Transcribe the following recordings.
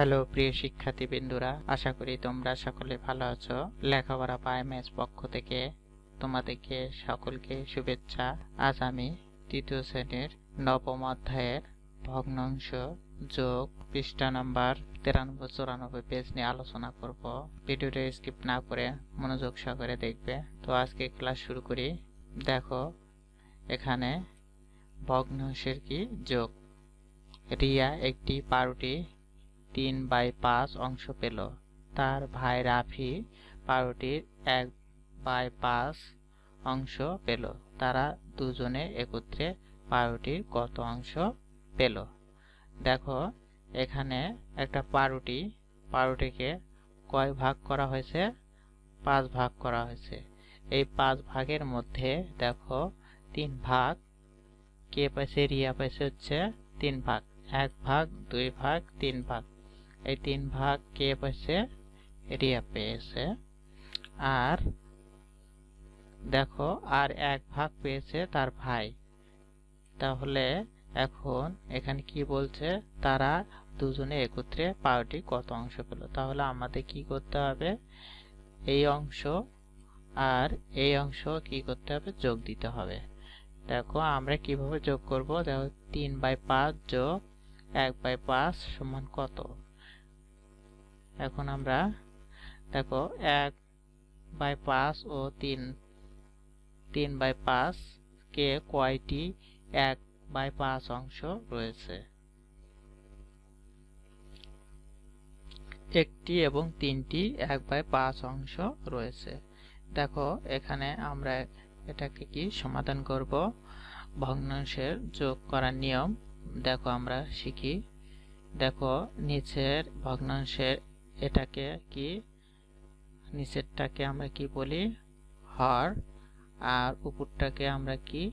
Hello, প্রিয় শিক্ষার্থী বিন্দুরা আশা করি তোমরা সকলে ভালো আছো। লেখাপড়া পায় ম্যাচ পক্ষ থেকে তোমাদেরকে সকলকে শুভেচ্ছা। আজ আমি তৃতীয় শ্রেণির নবম অধ্যায়ের ভগ্নাংশ যোগ পৃষ্ঠা নাম্বার তিরানব্বই চুরানব্বই পেজ নিয়ে আলোচনা করব। ভিডিওটা স্কিপ না করে মনোযোগ সহকারে দেখবে। তো আজকে ক্লাস শুরু করি। দেখো, এখানে ভগ্নাংশের কি যোগ? রিয়া একটি পাউরুটি তিন বাই পাঁচ অংশ পেল। তার ভাই রাফি পাউরুটির এক বাই পাঁচ অংশ পেল। তারা দুজনে একত্রে পাউরুটির কত অংশ পেল? দেখো, এখানে একটা পাউরুটি, পাউরুটিকে কয় ভাগ করা হয়েছে? পাঁচ ভাগ করা হয়েছে। এই পাঁচ ভাগের মধ্যে দেখো, তিন ভাগ, কে পাইছে? রিয়া পাইছে হচ্ছে তিন ভাগ। এক ভাগ, দুই ভাগ, তিন ভাগ। এই তিন ভাগ কে পেয়েছে রিয়া পেয়েছে। আর দেখো, আর এক ভাগ পেয়েছে তার ভাই। তাহলে এখন এখানে কি বলছে? তারা দুজনে একত্রে পাউটি কত অংশ পেল? তাহলে আমাদের কি করতে হবে? এই অংশ আর এই অংশ কি করতে হবে? যোগ দিতে হবে। দেখো, আমরা কীভাবে যোগ করব? দেখো, তিন বাই পাঁচ যোগ এক বাই পাঁচ সমান কত? এখন আমরা দেখো এক বাই পাঁচ ও তিন। তিন বাই পাঁচ কে কয়টি? এক বাই পাঁচ অংশ রয়েছে। একটি এবং তিনটি এক বাই পাঁচ অংশ রয়েছে। দেখো এখানে আমরা এটাকে কি সমাধান করব? ভগ্নাংশের যোগ করার নিয়ম দেখো আমরা শিখি। দেখো নিচের ভগ্নাংশের এটাকে কি? নিচেরটাকে আমরা কি বলি? হর। আর উপরটাকে আমরা কি?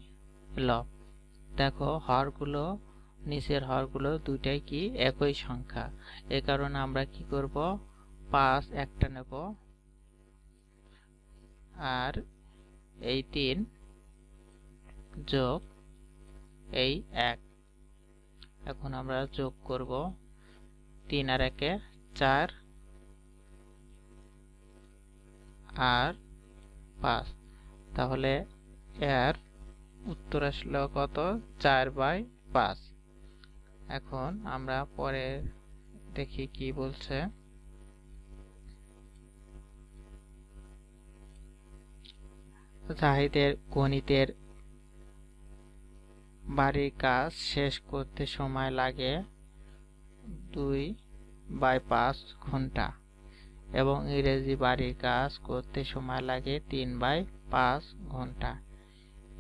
লব দেখো, হরগুলো, নিচের হরগুলো দুইটাই কি? একই সংখ্যা। এ কারণে আমরা কি করব? পাঁচ, একটা নেব। আর এই তিন যোগ এই এক। এখন আমরা যোগ করব তিন আর একে চার। আর পাঁচ। তাহলে এর উত্তর আসলো কত? চার বাই পাঁচ। এখন আমরা পরে দেখি কি বলছে। জাহিদের গণিতের বাড়ির কাজ শেষ করতে সময় লাগে দুই বাই পাঁচ ঘণ্টা। এবং ইংরেজি বাড়ির কাজ করতে সময় লাগে তিন বাই পাঁচ ঘণ্টা।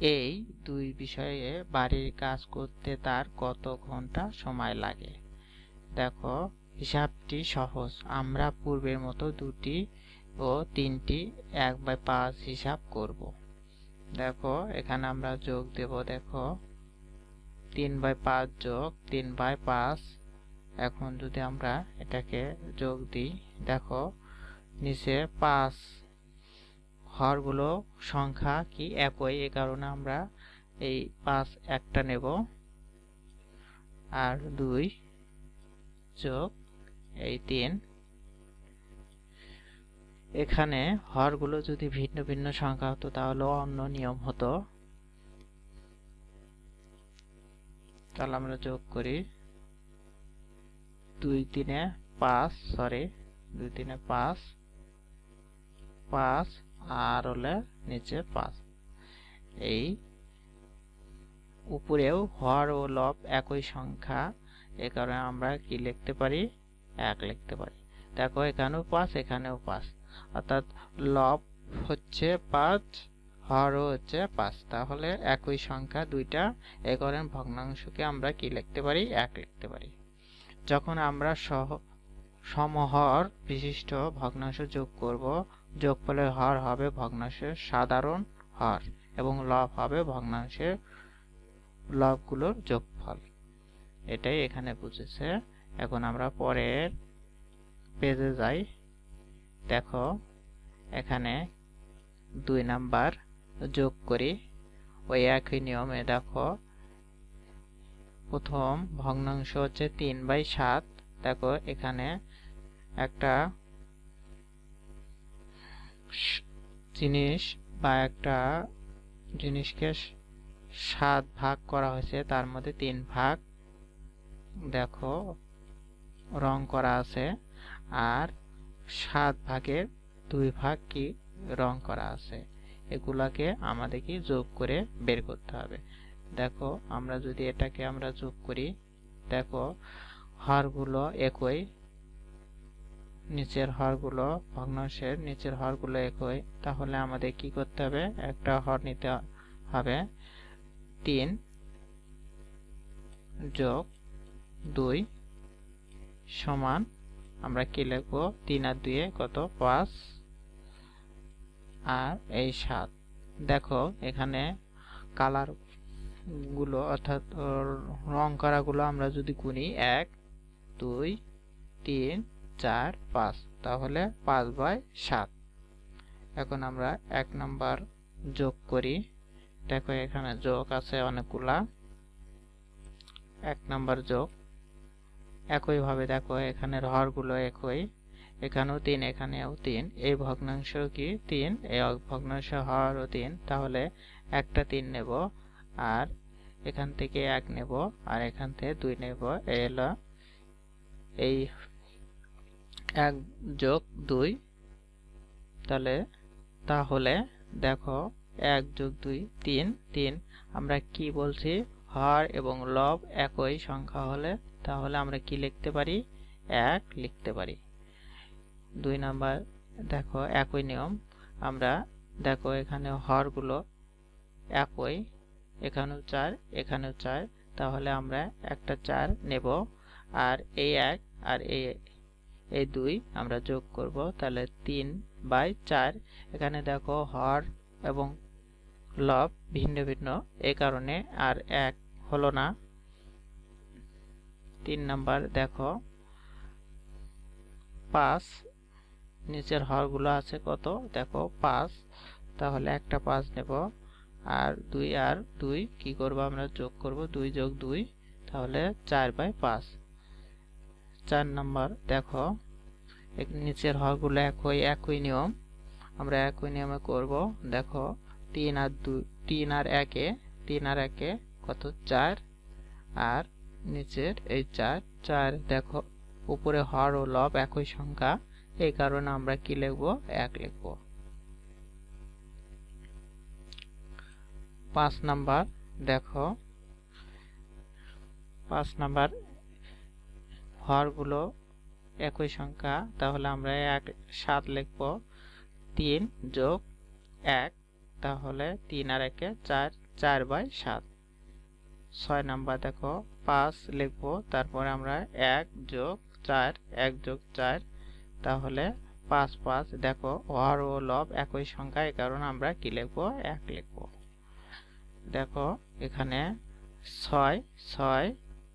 এই দুই বিষয়ে বাড়ির কাজ করতে তার কত ঘণ্টা সময় লাগে? দেখো, হিসাবটি সহজ। আমরা পূর্বের মতো দুটি ও তিনটি এক বাই পাঁচ হিসাব করব। দেখো, এখানে আমরা যোগ দেব, দেখো। তিন বাই পাঁচ যোগ তিন বাই পাঁচ এখন যদি আমরা এটাকে যোগ দিই, দেখো, নিচে পাঁচ হরগুলো সংখ্যা কি একই? এ কারণে আমরা এই পাঁচ একটা নেব। আর দুই যোগ এই তিন। এখানে হরগুলো যদি ভিন্ন ভিন্ন সংখ্যা হতো, তাহলে অন্য নিয়ম হতো। তাহলে আমরা যোগ করি। দুই তিনে পাঁচ সরি দুই তিনে পাঁচ পাঁচ, আর হলে নিচে পাঁচ। এই উপরেও হর ও লব একই সংখ্যা, এ কারণে আমরা কি লিখতে পারি? এক লিখতে পারি। দেখো, এখানেও পাঁচ এখানেও পাঁচ। অর্থাৎ লব হচ্ছে পাঁচ হরও হচ্ছে পাঁচ। তাহলে একই সংখ্যা দুইটা, এ কারণে ভগ্নাংশকে আমরা কি লিখতে পারি? এক লিখতে পারি। যখন আমরা সহ, সমহর বিশিষ্ট ভগ্নাংশ যোগ করব, যোগফলের হর হবে ভগ্নাংশের সাধারণ হর এবং লব হবে ভগ্নাংশের লবগুলোর যোগফল। এটাই এখানে বুঝেছে। এখন আমরা পরের পেজে যাই। দেখো, এখানে দুই নাম্বার যোগ করি। ওই একই নিয়মে দেখো প্রথম ভগ্নাংশ হচ্ছে তিন বাই সাত। দেখো এখানে একটা জিনিস বা একটা জিনিসকে সাত ভাগ করা হয়েছে, তার মধ্যে তিন ভাগ দেখো রং করা আছে। আর সাত ভাগের দুই ভাগ কি? রং করা আছে। এগুলাকে আমাদেরকে যোগ করে বের করতে হবে। দেখো, আমরা যদি এটাকে আমরা যোগ করি, দেখো, হরগুলো একই, নিচের হরগুলো ভগ্নাংশের নিচের হরগুলো একই। তাহলে আমাদের কি করতে হবে? একটা হর নিতে হবে। তিন যোগ দুই সমান, আমরা কি লিখব? তিন আর দুয়ে কত? পাঁচ। আর এই সাত। দেখো, এখানে কালার গুলো, অর্থাৎ রং করাগুলো আমরা যদি গুনি, এক, দুই, তিন, চার, পাঁচ, তাহলে পাঁচ বাই সাত। এখন আমরা এক নাম্বার যোগ করি। দেখো এখানে যোগ আছে অনেকগুলা। এক নাম্বার যোগ। একইভাবে দেখো এখানে হরগুলো একই। এখানেও তিন এখানেও তিন। এই ভগ্নাংশ কি? তিন। এই ভগ্নাংশ হরও তিন। তাহলে একটা তিন নেব। আর এখান থেকে এক নেব, আর এখান থেকে দুই নেব। এই হলো এই এক যোগ দুই। তাহলে তাহলে দেখো, এক যোগ দুই, তিন। তিন, আমরা কি বলছি? হর এবং লব একই সংখ্যা হলে তাহলে আমরা কি লিখতে পারি? এক লিখতে পারি। দুই নাম্বার, দেখো, একই নিয়ম। আমরা, দেখো, এখানে হরগুলো একই এখানেও চার এখানেও চার, তাহলে আমরা একটা চার নেব। আর এই এক আর এই এই দুই আমরা যোগ করব, তাহলে তিন বাই চার। এখানে দেখো হর এবং লব ভিন্ন ভিন্ন এই কারণে আর এক হলো না। তিন নাম্বার দেখো, পাঁচ, নিচের হরগুলো আছে কত? দেখো পাঁচ, তাহলে একটা পাঁচ নেব। আর দুই আর দুই, কি করব আমরা? যোগ করব দুই যোগ দুই, তাহলে চার বাই পাঁচ। চার নাম্বার, দেখো নিচের হরগুলো একই একই নিয়ম। আমরা একই নিয়মে করব, দেখো, তিন আর দুই, তিন আর একে, তিন আর একে কত? চার। আর নিচের এই চার চার, দেখো, উপরে হর ও লব একই সংখ্যা, এই কারণে আমরা কি লিখব? এক লিখব। পাঁচ নাম্বার, দেখো। পাঁচ নাম্বার হরগুলো একই সংখ্যা, তাহলে আমরা এক, সাত লিখব। তিন যোগ এক, তাহলে তিন আর একে চার চার বাই সাত। ছয় নাম্বার, দেখো, পাঁচ লিখব, তারপরে আমরা এক যোগ চার, এক যোগ চার, তাহলে পাঁচ পাঁচ, দেখো হর ও লব একই সংখ্যা, এই কারণে আমরা কি লিখব? এক লিখব। দেখো, এখানে ছয় ছয়,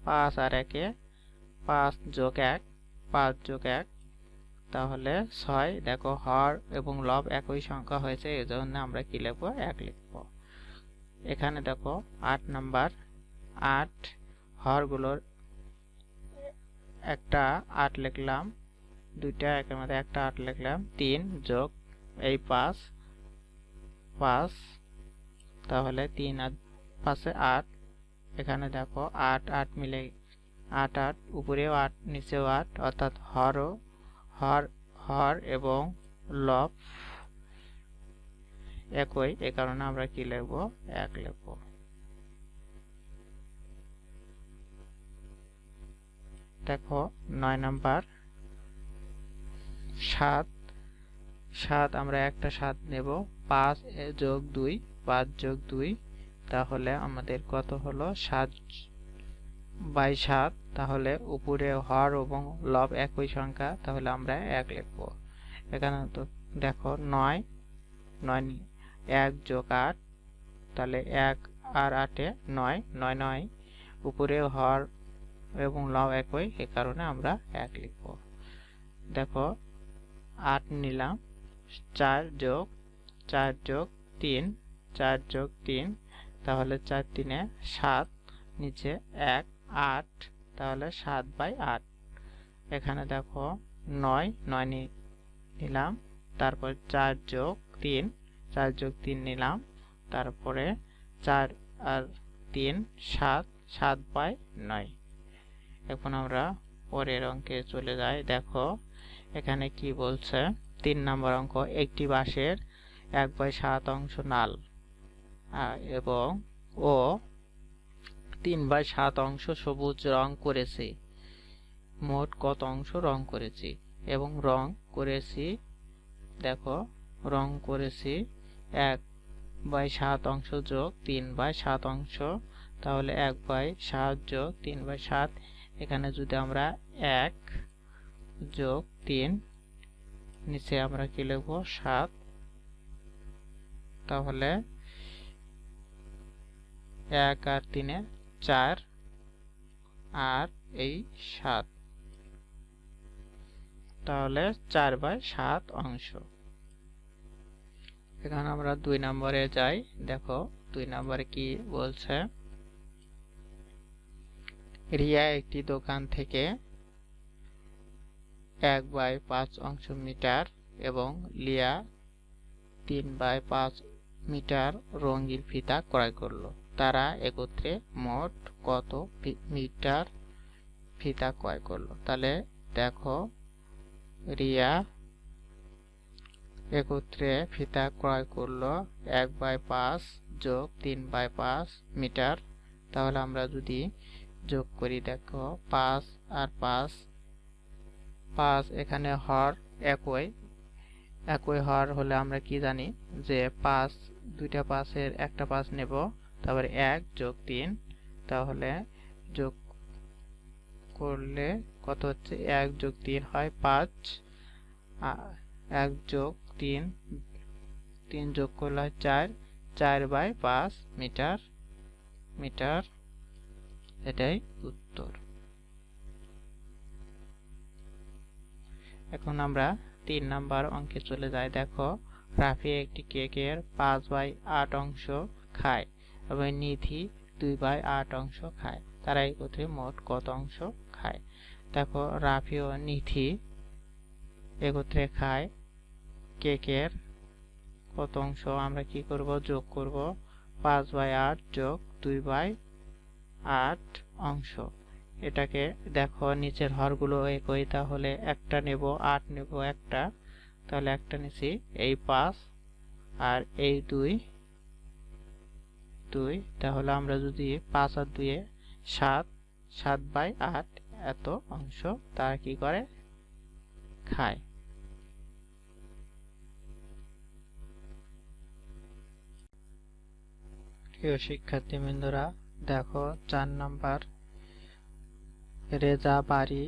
পাঁচ আর একে পাঁচ যোগ এক, পাঁচ যোগ এক। তাহলে ছয়, দেখো, হর এবং লব একই সংখ্যা হয়েছে এই জন্য আমরা কি লিখব? এক লিখব। এখানে দেখো, আট নাম্বার, আট হরগুলোর একটা আট লিখলাম, দুইটা একের মধ্যে একটা আট লিখলাম, তিন যোগ এই পাঁচ পাঁচ তাহলে তিন আর পাশে আট। এখানে দেখো আট আট মিলে আট আট। উপরেও আট, নিচেও আট, অর্থাৎ হরও হর হর এবং লব একই। এ কারণে আমরা কি লিখব? এক লিখব। দেখো নয় নাম্বার। সাত সাত, আমরা একটা সাত নেব। পাঁচ যোগ দুই। পাঁচ যোগ দুই, তাহলে আমাদের কত হলো? সাত বাই সাত, তাহলে উপরে হর এবং লব একই সংখ্যা, তাহলে আমরা এক লিখব। এখানে তো দেখো নয় নয় এক যোগ আট, তাহলে এক আর আটে নয় নয় নয়। উপরে হর এবং লব একই, এ কারণে আমরা এক লিখব। দেখো আট নিলাম, চার যোগ চার যোগ তিন চার যোগ তিন, তাহলে চার তিনে সাত, নিচে এক, আট, তাহলে সাত বাই আট। এখানে দেখো নয় নয় নিলাম, তারপর চার যোগ তিন, চার যোগ তিন নিলাম, তারপরে চার আর তিন, সাত সাত বাই নয়। এখন আমরা পরের অঙ্কে চলে যাই। দেখো, এখানে কি বলছে? তিন নম্বর অঙ্ক, একটি বাঁশের এক বাই সাত অংশ নাল। এবং ও তিন বাই সাত অংশ সবুজ রং করেছি। মোট কত অংশ? রং করেছি। এবং রং করেছি, দেখো, রং করেছি এক বাই সাত অংশ যোগ তিন বাই সাত অংশ। তাহলে এক বাই সাত যোগ তিন বাই সাত, এখানে যদি আমরা এক যোগ তিন, নিচে আমরা কি লিখব? সাত। তাহলে এক আর তিনে চার আর এই সাত। তাহলে চার বাই সাত অংশ। এখানে আমরা দুই নম্বরে যাই। দেখো, দুই নম্বরে কি বলছে? রিয়া একটি দোকান থেকে এক বাই পাঁচ অংশ মিটার এবং লিয়া তিন বাই পাঁচ মিটার রঙিন ফিতা ক্রয় করল। তারা একত্রে মোট কত মিটার ফিতা ক্রয় করল? তাহলে দেখো, রিয়া একত্রে ফিতা ক্রয় করল এক বাই পাঁচ যোগ তিন বাই পাঁচ মিটার। তাহলে আমরা যদি যোগ করি, দেখো, পাঁচ আর পাঁচ পাঁচ এখানে হর একই। একই হর হলে আমরা কি জানি যে পাঁচ, দুইটা পাঁচের একটা পাঁচ নেব। তারপরে এক যোগ তিন, তাহলে যোগ করলে কত হচ্ছে? এক যোগ তিন হয় পাঁচ এক যোগ তিন তিন যোগ করলে হয় চার চার বাই পাঁচ মিটার মিটার, এটাই উত্তর। এখন আমরা তিন নাম্বার অঙ্কে চলে যাই। দেখো, রাফি একটি কেকের পাঁচ বাই আট অংশ খায়। এবং নিধি দুই বাই আট অংশ খায়। তারা একত্রে মোট কত অংশ খায়? দেখো রাফি ও নিধি একত্রে খায় কেকের কত অংশ? আমরা কি করব? যোগ করব। পাঁচ বাই আট যোগ দুই বাই আট অংশ। এটাকে দেখো, নিচের হরগুলো একই, তাহলে একটা নেব, আট নেব একটা। তাহলে একটা নিছি, এই পাঁচ আর এই দুই দুই, তাহলে আমরা যদি পাঁচ আর দুয়ে সাত সাত বাই আট এত অংশ, তারা কি করে? খায়। প্রিয় শিক্ষার্থীবৃন্দরা, দেখো চার নাম্বার রেজা বাড়ি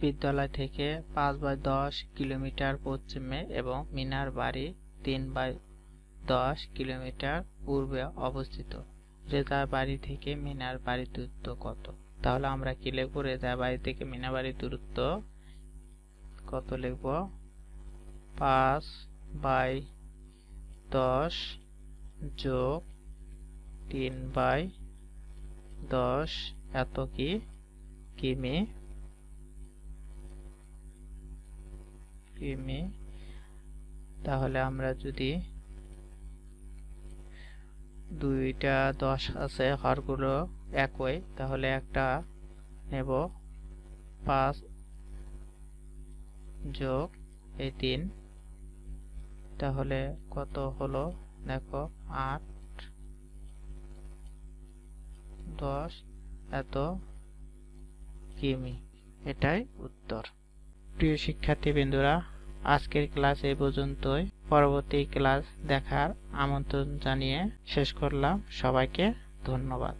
বিদ্যালয় থেকে পাঁচ বাই দশ কিলোমিটার পশ্চিমে এবং মিনার বাড়ি তিন বাই দশ কিলোমিটার পূর্বে অবস্থিত। রেজা বাড়ি থেকে মিনার বাড়ির দূরত্ব কত? তাহলে আমরা কি লিখব? রেজা বাড়ি থেকে মিনার বাড়ির দূরত্ব কত লিখব? পাঁচ বাই দশ যোগ তিন বাই দশ এত কি? কিমি? কিমি? তাহলে আমরা যদি দুইটা দশ আছে হরগুলো একই। তাহলে একটা নেব, পাঁচ যোগ এই তিন। তাহলে কত হলো? দেখো, আট, দশ, এত কিমি। এটাই উত্তর। প্রিয় শিক্ষার্থী বিন্দুরা আজকের ক্লাস এই পর্যন্তই। পরবর্তী ক্লাস দেখার আমন্ত্রণ জানিয়ে শেষ করলাম। সবাইকে ধন্যবাদ।